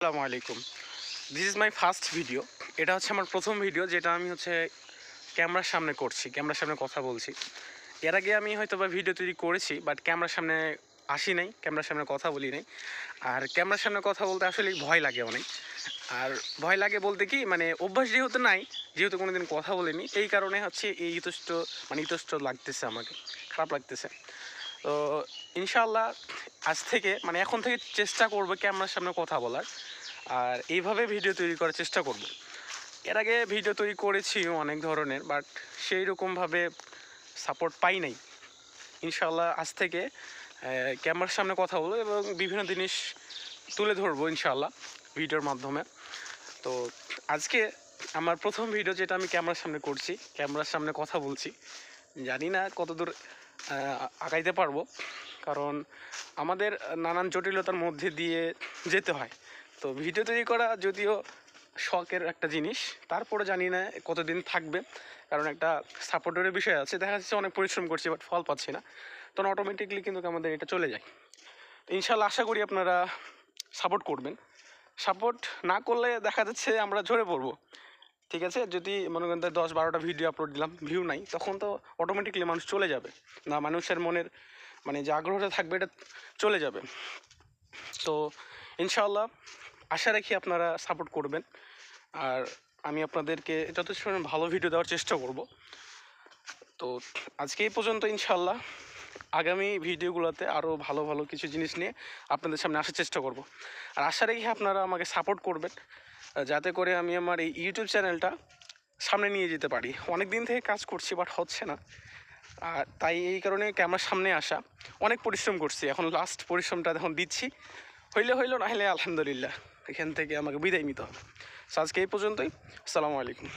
আসসালামু আলাইকুম। This is my first video এটা হচ্ছে আমার প্রথম ভিডিও যেটা আমি হচ্ছে ক্যামেরার সামনে করছি, ক্যামেরার সামনে কথা বলছি। এর আগে আমি হয়তো বা ভিডিও তৈরি করেছি বাট ক্যামেরার সামনে আসি নাই, ক্যামেরার সামনে কথা বলি নাই। আর ক্যামেরার সামনে কথা বলতে আসলে ভয় লাগে অনেক। আর ভয় লাগে বলতে কি মানে অভ্যাস যেহেতু নাই, যেহেতু কোনোদিন কথা বলিনি, এই কারণে হচ্ছে এই ইতষ্ট মানে ইতষ্ট লাগতেছে আমাকে, খারাপ লাগতেছে। তো ইনশাল্লাহ আজ থেকে মানে এখন থেকে চেষ্টা করব ক্যামেরার সামনে কথা বলার। আর এইভাবে ভিডিও তৈরি করার চেষ্টা করব। এর আগে ভিডিও তৈরি করেছি অনেক ধরনের, বাট সেই রকমভাবে সাপোর্ট পাই নাই। ইনশাল্লাহ আজ থেকে ক্যামেরার সামনে কথা বলব এবং বিভিন্ন জিনিস তুলে ধরবো ইনশাল্লাহ ভিডিওর মাধ্যমে। তো আজকে আমার প্রথম ভিডিও যেটা আমি ক্যামেরার সামনে করছি, ক্যামেরার সামনে কথা বলছি জানি না কতদূর আগাইতে পারব। কারণ আমাদের নানান জটিলতার মধ্যে দিয়ে যেতে হয়। তো ভিডিও তৈরি করা যদিও শখের একটা জিনিস তারপরে জানি না কতদিন থাকবে। কারণ একটা সাপোর্টের বিষয় আছে, দেখা যাচ্ছে অনেক পরিশ্রম করছি বাট ফল পাচ্ছি না। তখন অটোমেটিকলি কিন্তু আমাদের এটা চলে যায়। ইনশাল্লাহ আশা করি আপনারা সাপোর্ট করবেন। সাপোর্ট না করলে দেখা যাচ্ছে আমরা ঝরে পড়ব। ঠিক আছে? যদি মনে করেন দশ বারোটা ভিডিও আপলোড দিলাম ভিউ নাই, তখন তো অটোমেটিকলি মানুষ চলে যাবে। না, মানুষের মনের মানে যে আগ্রহটা থাকবে, এটা চলে যাবে। তো ইনশাআল্লাহ, আশা রাখি আপনারা সাপোর্ট করবেন। আর আমি আপনাদেরকে যথেষ্ট ভালো ভিডিও দেওয়ার চেষ্টা করব। তো, আজকে এই পর্যন্ত ইনশাআল্লাহ। আগামী ভিডিওগুলোতে আরও ভালো ভালো কিছু জিনিস নিয়ে আপনাদের সামনে আসার চেষ্টা করব। আর আশা রাখি আপনারা আমাকে সাপোর্ট করবেন। যাতে করে আমি আমার এই ইউটিউব চ্যানেলটা সামনে নিয়ে যেতে পারি। অনেক দিন থেকে কাজ করছি বাট হচ্ছে না। আর তাই এই কারণে ক্যামেরার সামনে আসা। অনেক পরিশ্রম করছি। এখন লাস্ট পরিশ্রমটা এখন দিচ্ছি। হইলে হইল না হলে আলহামদুলিল্লাহ। এখান থেকে আমাকে বিদায় নিতে হবে। আজকে এই পর্যন্তই। আসসালামু আলাইকুম।